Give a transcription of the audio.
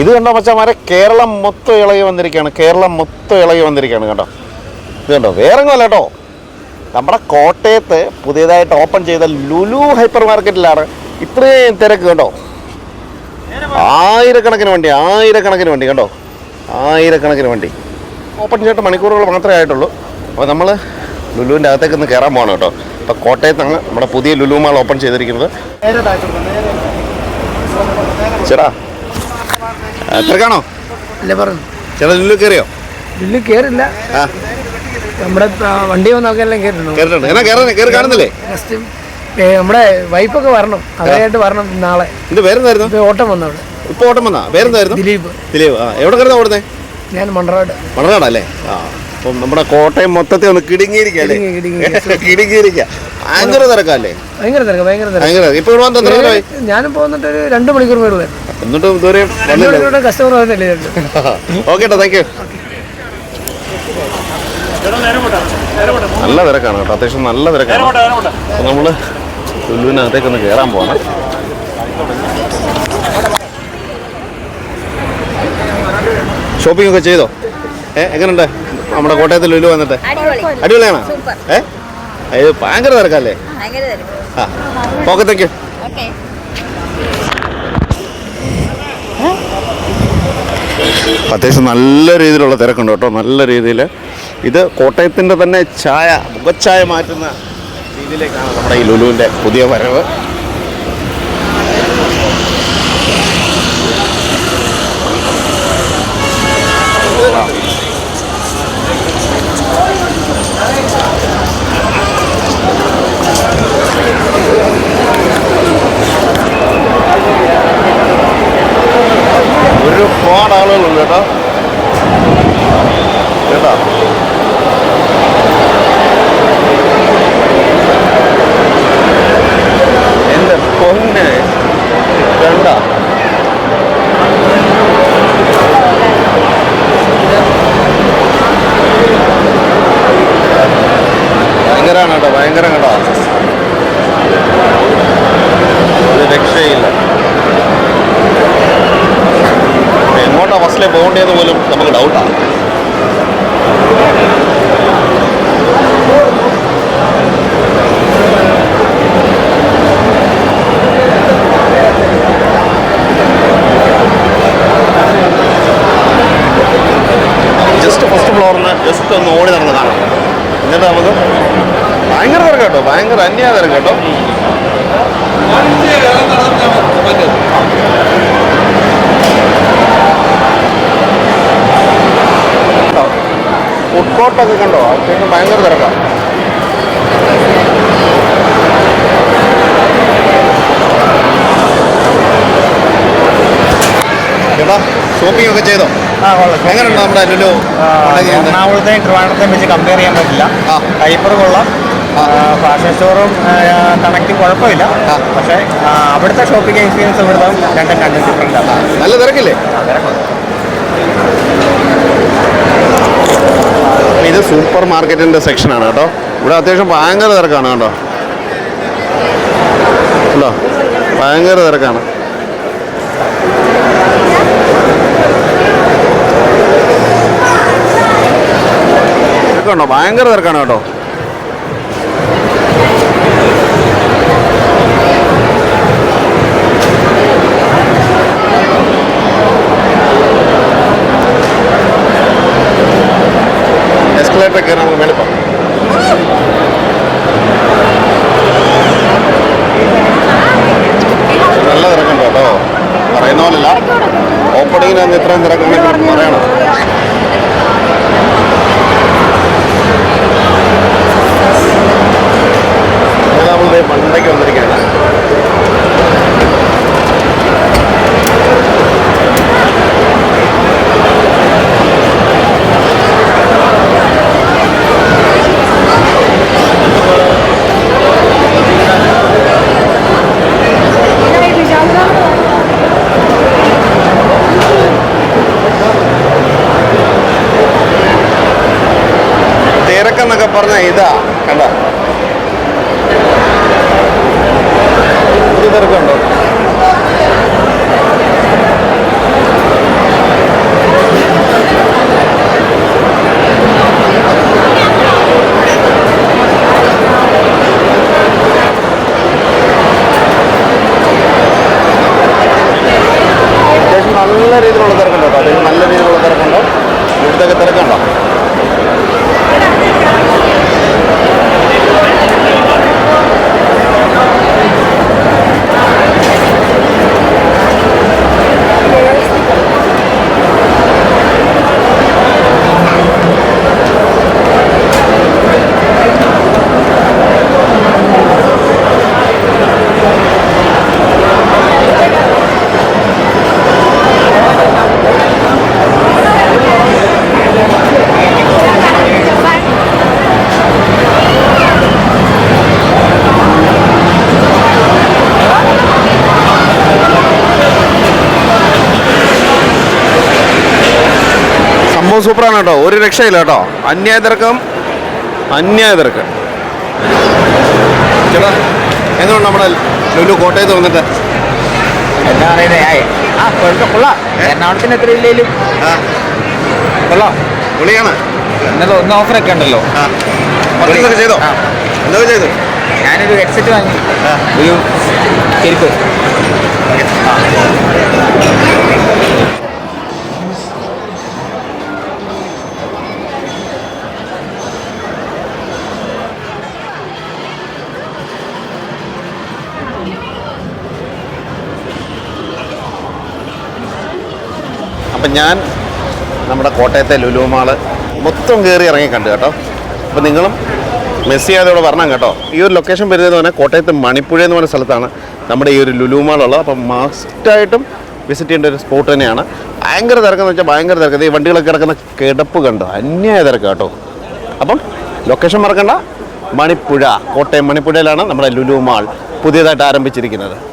ഇത് കണ്ടോ മച്ചന്മാരെ കേരളം മൊത്തം ഇളകി വന്നിരിക്കുകയാണ്. കേരളം മൊത്തം ഇളകി വന്നിരിക്കുകയാണ് കണ്ടോ? ഇത് കണ്ടോ? വേറെ കേട്ടോ. നമ്മുടെ കോട്ടയത്ത് പുതിയതായിട്ട് ഓപ്പൺ ചെയ്ത ലുലു ഹൈപ്പർ മാർക്കറ്റിലാണ് ഇത്രയും തിരക്ക് കണ്ടോ? ആയിരക്കണക്കിന് വണ്ടി ആയിരക്കണക്കിന് വണ്ടി കണ്ടോ? ആയിരക്കണക്കിന് വണ്ടി. ഓപ്പൺ ചെയ്തിട്ട് മണിക്കൂറുകൾ മാത്രമേ ആയിട്ടുള്ളൂ. അപ്പോൾ നമ്മൾ ലുലുവിന്റെ അകത്തേക്ക് ഒന്ന് കയറാൻ പോകണം കേട്ടോ. അപ്പോൾ കോട്ടയത്താണ് നമ്മുടെ പുതിയ ലുലു മാൾ ഓപ്പൺ ചെയ്തിരിക്കുന്നത്. ചേട്ടാ തിരക്കാണോ? അല്ലേ പറഞ്ഞു ചേട്ടാ ലുലു കയറിയോ? ബില്ല് കയറില്ല. നമ്മുടെ വണ്ടി കയറിട്ടുണ്ട് കയറി കാണുന്നില്ലേ? നമ്മുടെ വൈഫൊക്കെ വരണം. അവരായിട്ട് വരണം നാളെ. പേരെന്തായിരുന്നു? ഓട്ടം വന്നവിടെ ഇപ്പൊ ഓട്ടം വന്നാ? പേരെന്തായിരുന്നു? ദിലീപ്. ദിലീപ്. ആ എവിടെ കിടന്നാ ഓടുന്നേ ഞാൻ മണ്ടറാട് മണനാടല്ലേ ആ. അപ്പം നമ്മുടെ കോട്ടയം മൊത്തത്തിൽ ഒന്ന് കിടുങ്ങിയിരിക്കല്ലേ കിടുങ്ങി, കിടുങ്ങി. കിടുങ്ങിയിരിക്കുക ഭയങ്കര തിരക്കല്ലേ? ഭയങ്കര തിരക്ക് ഭയങ്കര തിരക്ക്. ഇപ്പൊ ഇവിടെ എത്ര നേരമായി? ഞാനിപ്പോ വന്നിട്ട് ഒരു രണ്ട് മണിക്കൂർ പേര് എന്നിട്ട് ഇതുവരെ കസ്റ്റമർ വന്നില്ലേ ഓക്കെ ഏട്ടാ താങ്ക് യു നല്ല തിരക്കാണ് കേട്ടോ. അത്യാവശ്യം നല്ല തിരക്കാണ്. അപ്പം നമ്മൾ ലുലുവിനകത്തേക്ക് ഒന്ന് കയറാൻ പോകണം ഷോപ്പിംഗ് ഒക്കെ ചെയ്തോ? ഏ എങ്ങനെയുണ്ട് നമ്മുടെ കോട്ടയത്ത് ലുലു വന്നിട്ട്. അടിപൊളി അടിപൊളിയാണോ ഏ? ഇത് ഭയങ്കര തിരക്കല്ലേ? ആ ഓക്കെ താങ്ക് യു അത്യാവശ്യം നല്ല രീതിയിലുള്ള തിരക്കുണ്ട് കേട്ടോ നല്ല രീതിയിൽ ഇത് കോട്ടയത്തിന്റെ തന്നെ ചായ മുഖച്ഛായ മാറ്റുന്ന രീതിയിലേക്കാണ് നമ്മുടെ ഈ ലുലുവിന്റെ പുതിയ വരവ്. ഒരുപാട് ആളുകളുണ്ട് കേട്ടോ എന്റെ പൊന്നെ കണ്ട ഭയങ്കരമാണ് കേട്ടോ ഭയങ്കര കേട്ടോ ഒരു രക്ഷയില്ല എങ്ങോട്ടാ പോകേണ്ടത് പോലും നമുക്ക് ഡൗട്ടാണ് ജസ്റ്റ് ഫസ്റ്റ് ഫ്ലോറിന് ജസ്റ്റ് ഒന്ന് ഓടി നടന്നതാണ് എന്നിട്ട് നമുക്ക് ഭയങ്കര തിരക്കാട്ടോ കേട്ടോ ഭയങ്കര അന്യായ തിരക്ക് കോർട്ടൊക്കെ കണ്ടോ? അത്യാവശ്യം ഭയങ്കര തിരക്കാണ് ചേട്ടാ ഷോപ്പിംഗ് ഒക്കെ ചെയ്തോ? ആ കൊള്ളാം. എങ്ങനെയുണ്ട് നമ്മുടെ ലുലു എറണാകുളത്തെയും ട്രിവാണത്തെയും വെച്ച് കമ്പയർ ചെയ്യാൻ പറ്റില്ല. ആ. ഹൈപ്പർ കൊള്ളാം. ഫാഷൻ സ്റ്റോറും കണക്ട് കുഴപ്പമില്ല. പക്ഷെ അവിടുത്തെ ഷോപ്പിംഗ് എക്സ്പീരിയൻസ് ഇവിടുത്തെ രണ്ടും രണ്ടും ഡിഫറെന്റ് ആണ്. നല്ല തിരക്കില്ലേ? ഇത് സൂപ്പർ മാർക്കറ്റിന്റെ സെക്ഷനാണ് കേട്ടോ. ഇവിടെ അത്യാവശ്യം ഭയങ്കര തിരക്കാണ് കേട്ടോ. ഉണ്ടോ? ഭയങ്കര തിരക്കാണ്. തിരക്കുണ്ടോ? ഭയങ്കര തിരക്കാണ് കേട്ടോ. എസ്കലേറ്റർ കയറി നമുക്ക് മേളിൽ പോകാം. നല്ല തിരക്കുണ്ട് കേട്ടോ. പറയുന്ന പോലല്ല ഓപ്പണിങ്ങിന് ഇത്രയും തിരക്കുണ്ടെങ്കിൽ പറയണം ഇത് നമ്മളുടെ മണ്ടയ്ക്ക് വന്നിരിക്കുകയാണ് പറഞ്ഞ ഇതാ കണ്ട ഇത് തിരക്കുണ്ടോ രീതിയിലുള്ള തിരക്കുണ്ടോ കേട്ടോ അതിന് നല്ല രീതിയിലുള്ള തിരക്കുണ്ടോ ഇവിടുത്തെ തിരക്കുണ്ടോ സംഭവം സൂപ്പറാണ് കേട്ടോ. ഒരു രക്ഷയില്ല കേട്ടോ. അന്യായ തിരക്കം. അന്യായ തിരക്ക്. ചേട്ടാ എന്തുകൊണ്ട് നമ്മുടെ ലുലു കോട്ടയത്ത് വന്നിട്ട്? എന്താ പറയുന്നത് കൊള്ളാം. എറണാകുളത്തിന് എത്ര ഇല്ലേലും. കൊള്ളാം. പൊളിയാണ് ഇന്നലെ ഒന്ന് ഓഫറൊക്കെ ഉണ്ടല്ലോ. ചെയ്തോ. എന്തൊക്കെ ചെയ്തു? ഞാനൊരു ഹെഡ്സെറ്റ് വാങ്ങി. ഒരു ചെരുപ്പ് അപ്പം ഞാൻ നമ്മുടെ കോട്ടയത്തെ ലുലു മാൾ മൊത്തം കയറി ഇറങ്ങി കണ്ടു കേട്ടോ. അപ്പം നിങ്ങളും മെസ്സി ചെയ്യാതെ വരണം കേട്ടോ. ഈ ഒരു ലൊക്കേഷൻ വരുന്നത് പറഞ്ഞാൽ കോട്ടയത്ത് മണിപ്പുഴ എന്ന് പറഞ്ഞ സ്ഥലത്താണ് നമ്മുടെ ഈ ഒരു ലുലു മാൾ ഉള്ളത്. അപ്പം മസ്റ്റായിട്ടും വിസിറ്റ് ചെയ്യേണ്ട ഒരു സ്പോട്ട് തന്നെയാണ്. ഭയങ്കര തിരക്കെന്ന് വെച്ചാൽ ഭയങ്കര തിരക്ക്. ഈ വണ്ടികളൊക്കെ കിടക്കുന്ന കിടപ്പ് കണ്ടോ? അന്യായ തിരക്ക് കേട്ടോ. അപ്പം ലൊക്കേഷൻ മറക്കണ്ട. മണിപ്പുഴ കോട്ടയം മണിപ്പുഴയിലാണ് നമ്മുടെ ലുലു മാൾ പുതിയതായിട്ട് ആരംഭിച്ചിരിക്കുന്നത്.